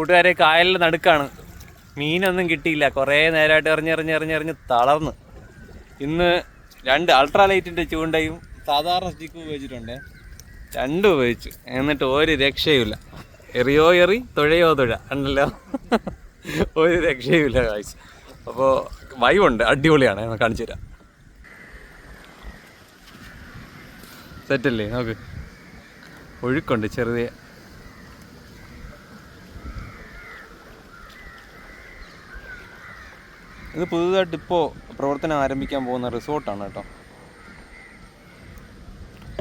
കൂട്ടുകാരെ കായലിൽ നടുക്കാണ്. മീനൊന്നും കിട്ടിയില്ല. കുറേ നേരമായിട്ട് എറിഞ്ഞെറിഞ്ഞ് എറിഞ്ഞെറിഞ്ഞ് തളർന്ന്. ഇന്ന് രണ്ട് അൾട്രാ ലൈറ്റിന്റെ ചൂണ്ടയും സാധാരണ സ്റ്റിക്ക് ഉപയോഗിച്ചിട്ടുണ്ട്. രണ്ട് ഉപയോഗിച്ചു. എന്നിട്ട് ഒരു രക്ഷയുമില്ല. എറിയോ എറി തുഴയോ തുഴ. ഉണ്ടല്ലോ ഒരു രക്ഷയുമില്ല കാഴ്ച അപ്പോൾ വൈവുണ്ട് അടിപൊളിയാണ്. ഞാൻ കാണിച്ചു തരാം. സെറ്റല്ലേ നോക്ക്. ഒഴുക്കുണ്ട് ചെറിയ ഇത് പുതുതായിട്ട് ഇപ്പോൾ പ്രവർത്തനം ആരംഭിക്കാൻ പോകുന്ന റിസോർട്ടാണ് കേട്ടോ.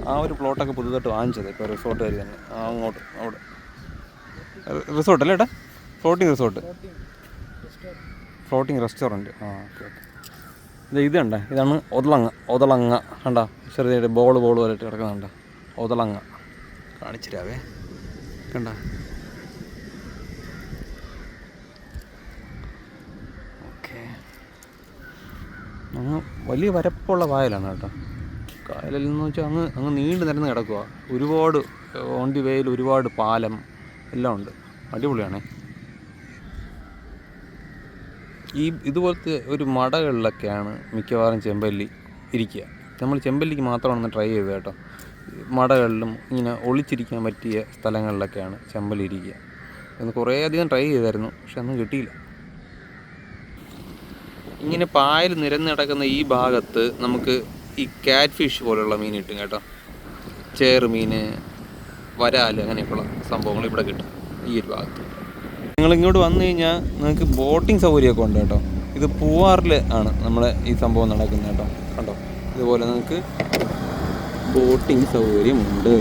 ആ ഒരു പ്ലോട്ടൊക്കെ പുതുതായിട്ട് വാങ്ങിച്ചത് ഇപ്പോൾ റിസോർട്ട് വരി തന്നെ അങ്ങോട്ട് അവിടെ. റിസോർട്ട് അല്ലേ ഏട്ടാ? Floating resort. Floating restaurant. ആ ഓക്കെ ഓക്കെ. ഇത് ഇത് ഇതാണ് ഒതളങ്ങ ഒതളങ്ങ. കണ്ട? ചെറിയ ബോൾ ബോൾ പോലെ കിടക്കുന്നുണ്ട. ഒതളങ്ങ. കാണിച്ചിരാവേ കണ്ട? അങ്ങ് വലിയ വരപ്പുള്ള കായലാണ് കേട്ടോ. കായലിൽ എന്ന് വെച്ചാൽ അങ്ങ് അങ്ങ് നീണ്ടു നിരന്ന് കിടക്കുക ഒരുപാട് ഓണ്ടി വേയിൽ ഒരുപാട് പാലം എല്ലാം ഉണ്ട്. അടിപൊളിയാണേ. ഈ ഇതുപോലത്തെ ഒരു മടകളിലൊക്കെയാണ് മിക്കവാറും ചെമ്പല്ലി ഇരിക്കുക. നമ്മൾ ചെമ്പല്ലിക്ക് മാത്രമാണ് ട്രൈ ചെയ്തത് കേട്ടോ. മടകളിലും ഇങ്ങനെ ഒളിച്ചിരിക്കാൻ പറ്റിയ സ്ഥലങ്ങളിലൊക്കെയാണ് ചെമ്പല്ലി ഇരിക്കുക. എന്ന് കുറേ അധികം ട്രൈ ചെയ്തായിരുന്നു പക്ഷെ ഒന്നും കിട്ടിയില്ല. ഇങ്ങനെ പായൽ നിരന്ന് കിടക്കുന്ന ഈ ഭാഗത്ത് നമുക്ക് ഈ കാറ്റ് ഫിഷ് പോലുള്ള മീൻ കിട്ടും കേട്ടോ. ചേറുമീൻ വരാൽ അങ്ങനെയൊക്കെയുള്ള സംഭവങ്ങൾ ഇവിടെ കിട്ടും ഈ ഒരു ഭാഗത്ത്. നിങ്ങൾ ഇങ്ങോട്ട് വന്നു കഴിഞ്ഞാൽ നിങ്ങൾക്ക് ബോട്ടിംഗ് സൗകര്യമൊക്കെ ഉണ്ട് കേട്ടോ. ഇത് പൂവാറിൽ ആണ് നമ്മളെ ഈ സംഭവം നടക്കുന്നത് കേട്ടോ. കണ്ടോ? ഇതുപോലെ നിങ്ങൾക്ക് ബോട്ടിംഗ് സൗകര്യമുണ്ട്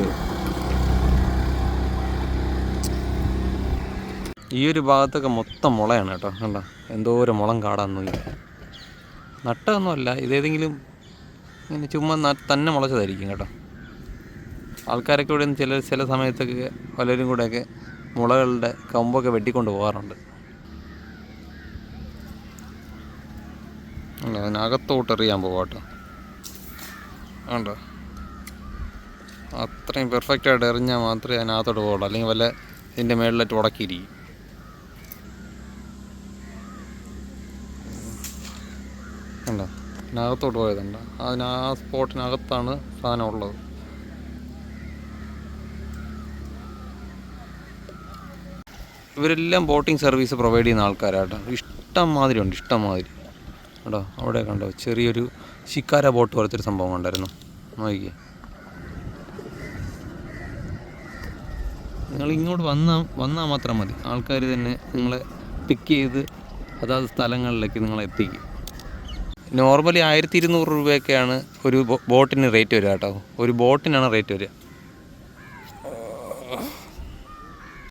ഈ ഒരു ഭാഗത്തൊക്കെ മൊത്തം മുളയാണ് കേട്ടോ. കണ്ടോ? എന്തോരം മുളം കാടാന്ന് നോക്കി നട്ടതൊന്നുമല്ല. ഇതേതെങ്കിലും ഇങ്ങനെ ചുമ്മാ തന്നെ മുളച്ചതായിരിക്കും കേട്ടോ. ആൾക്കാരൊക്കെ ഇവിടെ ചില ചില സമയത്തൊക്കെ പലരും കൂടെയൊക്കെ മുളകളുടെ കമ്പൊക്കെ വെട്ടിക്കൊണ്ട് പോകാറുണ്ട്. അതിനകത്തോട്ട് എറിയാൻ പോവാട്ടോ ഉണ്ടോ അത്രയും പെർഫെക്റ്റായിട്ട് എറിഞ്ഞാൽ മാത്രമേ അതിനകത്തോട്ട് പോകുള്ളൂ അല്ലെങ്കിൽ വല്ല ഇതിന്റെ മേളിലായിട്ട് ഉടക്കിയിരിക്കും. കണ്ടോ അതിനകത്തോട്ട് പോയതുണ്ട്? അതിന് ആ സ്പോട്ടിനകത്താണ് സാധനം ഉള്ളത്. ഇവരെല്ലാം ബോട്ടിംഗ് സർവീസ് പ്രൊവൈഡ് ചെയ്യുന്ന ആൾക്കാരാട്ടോ. ഇഷ്ടം മാതിരി ഉണ്ട് ഇഷ്ടം മാതിരി കേട്ടോ അവിടെ കണ്ടോ? ചെറിയൊരു ശിക്കാര ബോട്ട് പോലത്തെ ഒരു സംഭവം ഉണ്ടായിരുന്നു. നോക്കിക്കേ. നിങ്ങൾ ഇങ്ങോട്ട് വന്നാൽ വന്നാൽ മാത്രം മതി. ആൾക്കാർ തന്നെ നിങ്ങളെ പിക്ക് ചെയ്ത് അതാത് സ്ഥലങ്ങളിലേക്ക് നിങ്ങളെ എത്തിക്കും. നോർമലി ആയിരത്തി ഇരുന്നൂറ് രൂപയൊക്കെയാണ് ഒരു ബോട്ടിന് റേറ്റ് വരിക കേട്ടോ. ഒരു ബോട്ടിനാണ് റേറ്റ് വരിക.